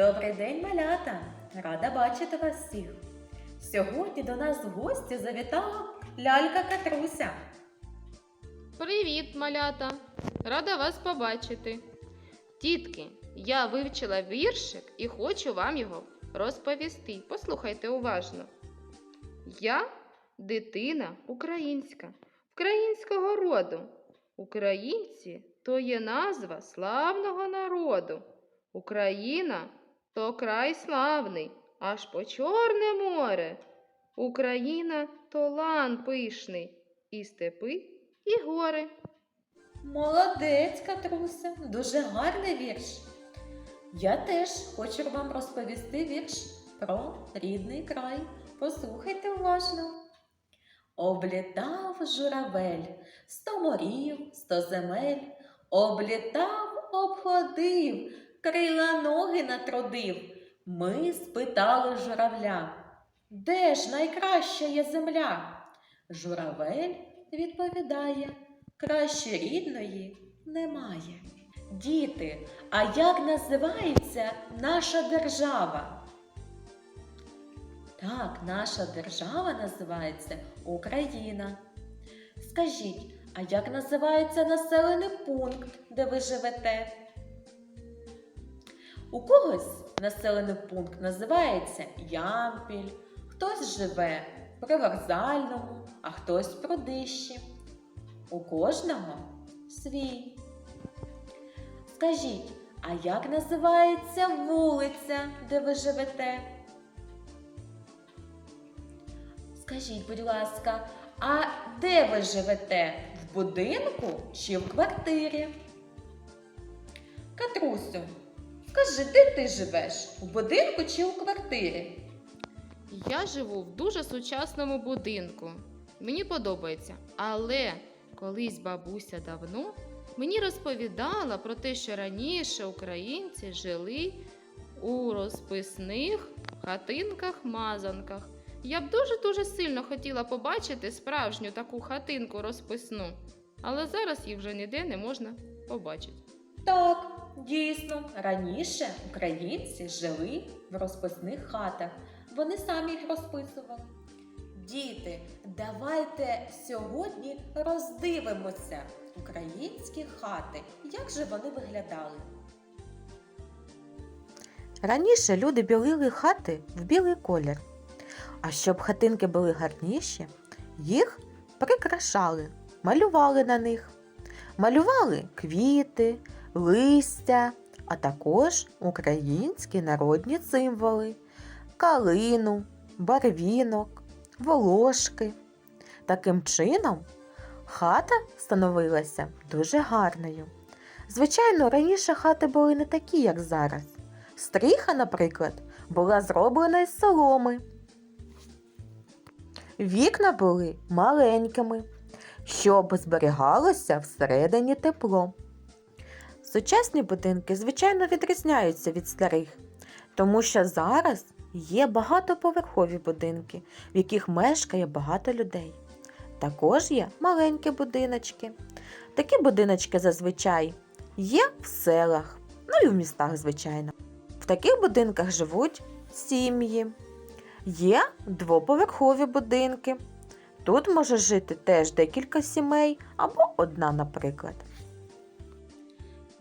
Добрий день, малята! Рада бачити вас всіх. Сьогодні до нас в гості завітала лялька Катруся. Привіт, малята! Рада вас побачити. Дітки, я вивчила віршик і хочу вам його розповісти. Послухайте уважно. Я дитина українська, українського роду. Українці то є назва славного народу. Україна то край славний, аж по Чорне море. Україна то лан пишний, і степи, і гори. Молодець, Катруся, дуже гарний вірш. Я теж хочу вам розповісти вірш про рідний край. Послухайте уважно. Облітав журавель сто морів, сто земель, облітав, обходив, крила ноги натрудив. Ми спитали журавля, де ж найкраща є земля? Журавель відповідає, краще рідної немає. Діти, а як називається наша держава? Так, наша держава називається Україна. Скажіть, а як називається населений пункт, де ви живете? У когось населений пункт називається Ямпіль, хтось живе при вокзальному, а хтось при дищі. У кожного свій. Скажіть, а як називається вулиця, де ви живете? Скажіть, будь ласка, а де ви живете? В будинку чи в квартирі? Катрусю, скажи, де ти живеш? В будинку чи у квартирі? Я живу в дуже сучасному будинку. Мені подобається. Але колись бабуся давно мені розповідала про те, що раніше українці жили у розписних хатинках-мазанках. Я б дуже-дуже сильно хотіла побачити справжню таку хатинку розписну, але зараз їх вже ніде не можна побачити. Так, дійсно, раніше українці жили в розписних хатах. Вони самі їх розписували. Діти, давайте сьогодні роздивимося українські хати. Як же вони виглядали? Раніше люди білили хати в білий колір. А щоб хатинки були гарніші, їх прикрашали, малювали на них. Малювали квіти, листя, а також українські народні символи калину, барвінок, волошки. Таким чином, хата становилася дуже гарною. Звичайно, раніше хати були не такі, як зараз. Стріха, наприклад, була зроблена із соломи. Вікна були маленькими, щоб зберігалося всередині тепло. Сучасні будинки, звичайно, відрізняються від старих, тому що зараз є багатоповерхові будинки, в яких мешкає багато людей. Також є маленькі будиночки. Такі будиночки зазвичай є в селах, ну і в містах, звичайно. В таких будинках живуть сім'ї. Є двоповерхові будинки. Тут може жити теж декілька сімей або одна, наприклад.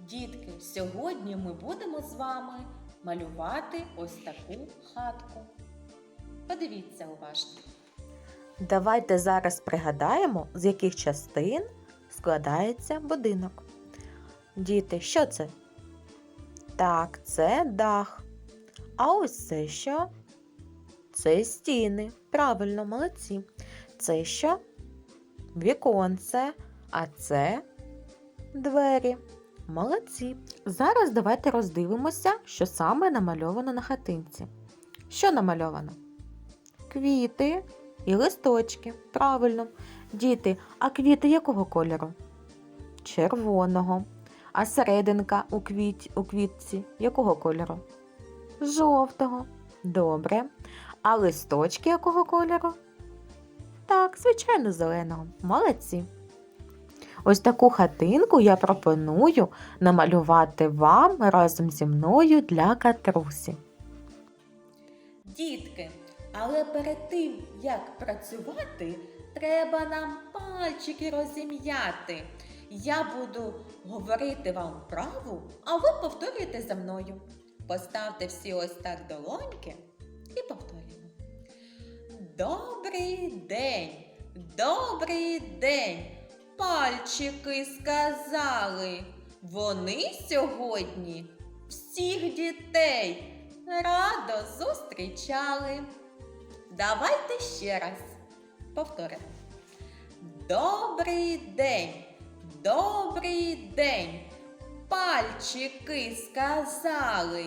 Дітки, сьогодні ми будемо з вами малювати ось таку хатку. Подивіться уважно. Давайте зараз пригадаємо, з яких частин складається будинок. Діти, що це? Так, це дах. А ось це що? Це стіни. Правильно, молодці. Це що? Віконце, а це двері. Молодці. Зараз давайте роздивимося, що саме намальовано на хатинці. Що намальовано? Квіти і листочки. Правильно. Діти, а квіти якого кольору? Червоного. А серединка у, квіт, у квітці якого кольору? Жовтого. Добре. А листочки якого кольору? Так, звичайно, зеленого. Молодці. Ось таку хатинку я пропоную намалювати вам разом зі мною для катрусі. Дітки, але перед тим, як працювати, треба нам пальчики розім'яти. Я буду говорити вам праву, а ви повторюєте за мною. Поставте всі ось так долоньки і повторюємо. Добрий день, добрий день. Пальчики сказали. Вони сьогодні всіх дітей радо зустрічали. Давайте ще раз повторимо. Добрий день, добрий день. Пальчики сказали.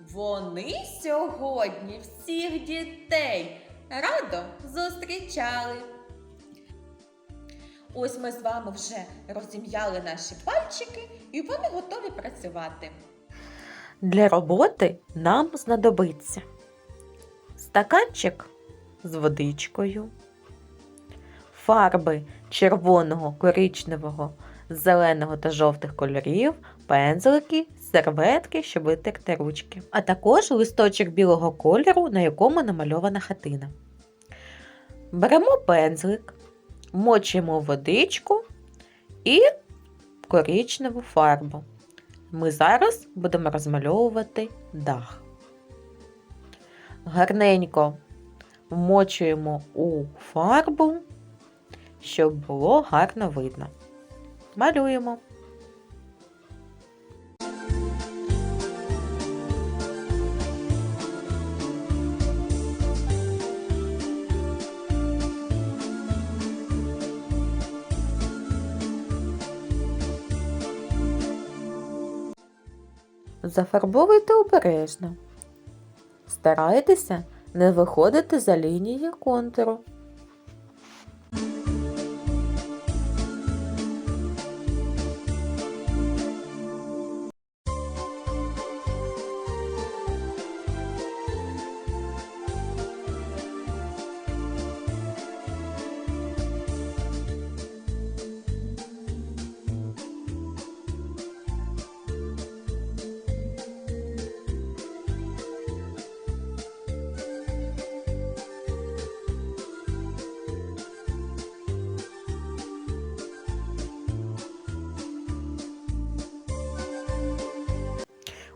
Вони сьогодні всіх дітей радо зустрічали. Ось ми з вами вже розім'яли наші пальчики і вони готові працювати. Для роботи нам знадобиться стаканчик з водичкою, фарби червоного, коричневого, зеленого та жовтих кольорів, пензлики, серветки, щоб витерти ручки, а також листочок білого кольору, на якому намальована хатина. Беремо пензлик, мочимо водичку і коричневу фарбу. Ми зараз будемо розмальовувати дах. Гарненько вмочуємо у фарбу, щоб було гарно видно. Малюємо. Зафарбовуйте обережно. Старайтеся не виходити за лінії контуру.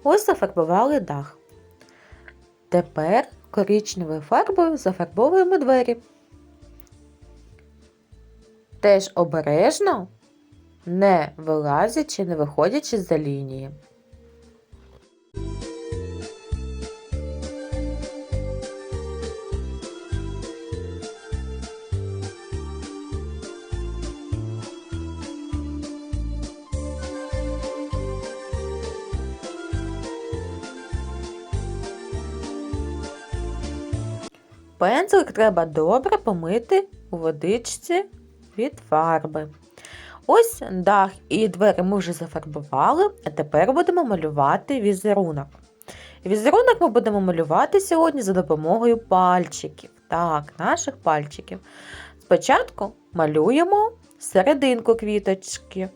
Ось зафарбували дах. Тепер коричневою фарбою зафарбовуємо двері. Теж обережно, не вилазячи, не виходячи за лінії. Пензлик треба добре помити у водичці від фарби. Ось дах і двері ми вже зафарбували, а тепер будемо малювати візерунок. Візерунок ми будемо малювати сьогодні за допомогою пальчиків. Так, наших пальчиків. Спочатку малюємо серединку квіточки.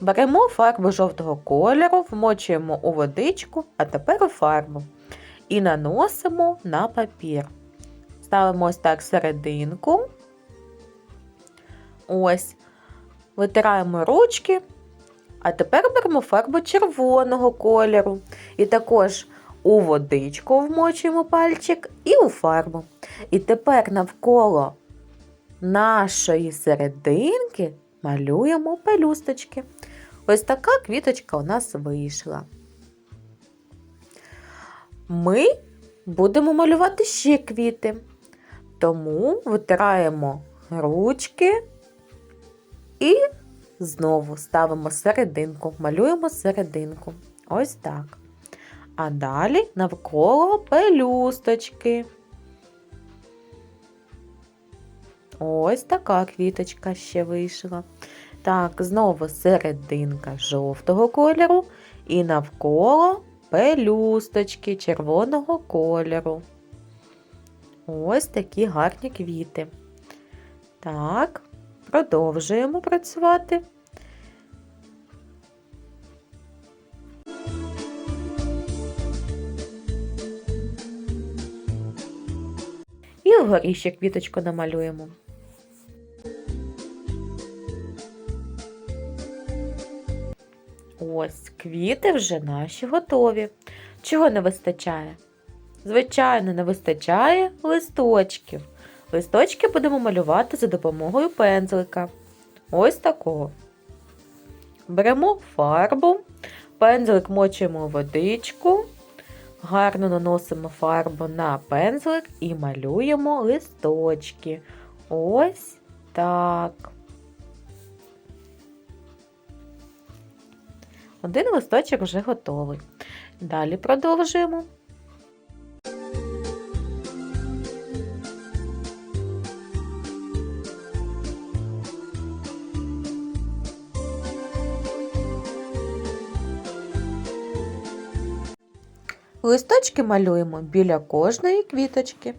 Беремо фарбу жовтого кольору, вмочуємо у водичку, а тепер у фарбу. І наносимо на папір. Ставимо ось так серединку. Ось. Витираємо ручки. А тепер беремо фарбу червоного кольору. І також у водичку вмочуємо пальчик і у фарбу. І тепер навколо нашої серединки малюємо пелюсточки. Ось така квіточка у нас вийшла. Ми будемо малювати ще квіти. Тому витираємо ручки і знову ставимо серединку, малюємо серединку. Ось так. А далі навколо пелюсточки. Ось така квіточка ще вийшла. Так, знову серединка жовтого кольору і навколо пелюсточки червоного кольору. Ось такі гарні квіти. Так, продовжуємо працювати. І вгорі ще квіточку намалюємо. Ось квіти вже наші готові. Чого не вистачає? Звичайно, не вистачає листочків. Листочки будемо малювати за допомогою пензлика. Ось такого. Беремо фарбу, пензлик мочуємо водичку, гарно наносимо фарбу на пензлик і малюємо листочки. Ось так. Один листочок вже готовий. Далі продовжуємо. Листочки малюємо біля кожної квіточки.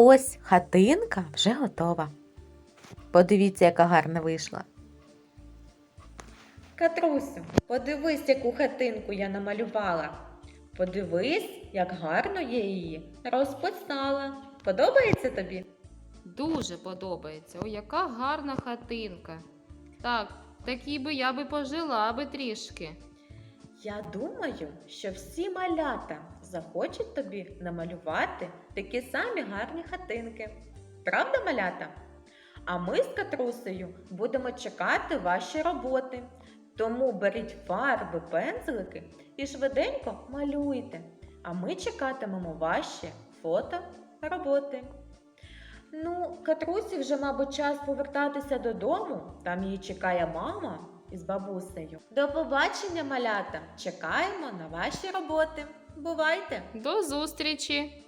Ось хатинка вже готова. Подивіться, яка гарна вийшла. Катрусю, подивись, яку хатинку я намалювала. Подивись, як гарно я її розписала. Подобається тобі? Дуже подобається. О, яка гарна хатинка. Так, такій би я би пожила би трішки. Я думаю, що всі малята захочуть тобі намалювати такі самі гарні хатинки. Правда, малята? А ми з Катрусею будемо чекати ваші роботи. Тому беріть фарби, пензлики і швиденько малюйте. А ми чекатимемо ваші фото роботи. Ну, Катрусі вже, мабуть, час повертатися додому. Там її чекає мама із бабусею. До побачення, малята! Чекаємо на ваші роботи. Бувайте! До зустрічі!